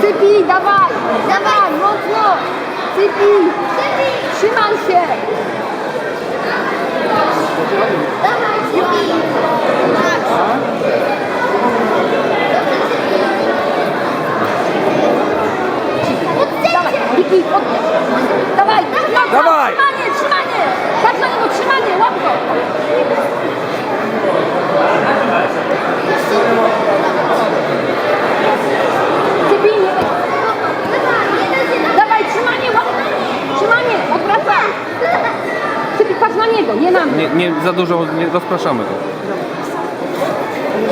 Cypi, dawaj! Dawaj, mocno! Cypi! Trzymaj się! Dawaj, Cypi. Dawaj, Wiki, oddech. Nie. Nie, za dużo, nie rozpraszamy go.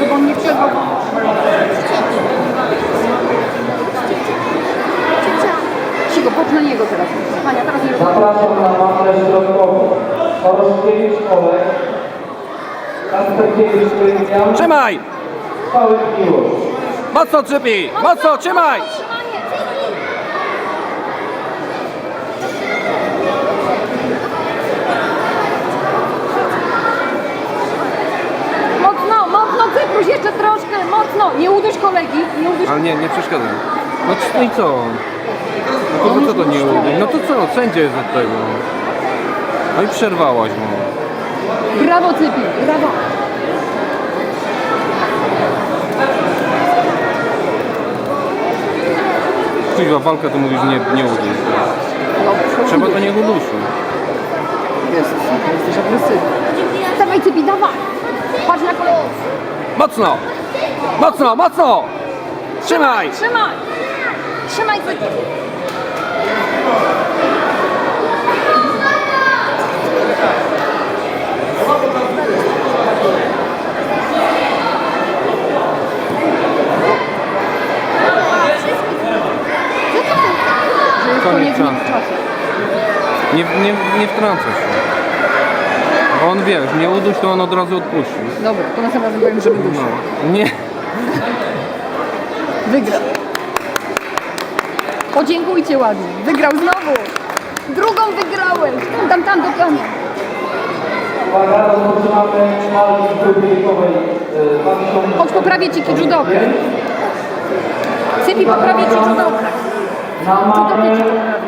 Żeby on nie przerwał. Cicho, patrz na niego teraz. Hania, teraz nie. Zapraszam na mapę środkową. Choroszkiewicz Olek, Kasperkiewicz Krystian, Trzymaj! Pałek Miłosz. Mocno Cypi! Mocno, trzymaj! Trzymanie! Mocno, mocno, Cypruś, jeszcze mocno. Nie uderz kolegi, nie uderz. Ale nie, nie przeszkadzaj. No no i co? No to co to nie uda? No to co? Sędzia jest od tego. No i przerwałaś mu. Brawo, Cypi, brawo. Kuźwa, walka to mówisz nie, nie udusz. No, Trzeba to nie uduszu. Jest, jesteś agresywny. Dawaj, Cypi, dawaj. Patrz na kolegę. Mocno! Mocno, mocno! Trzymaj! Trzymaj! Trzymaj, czasu. Nie, nie, nie wtrącaj się. Bo on wiesz, nie uduś, to on od razu odpuści. Dobra, to następnym razem powiem, żeby dusił. No. Nie. Wygrał. Podziękujcie ładnie. Wygrał znowu. Drugą wygrałeś. Tam, tam, tam, do pionu. Uwaga, rozpoczynamy walki trójbójkowej 2000. Chodź, poprawię ci judokę. Cypi, poprawię ci judokę. Na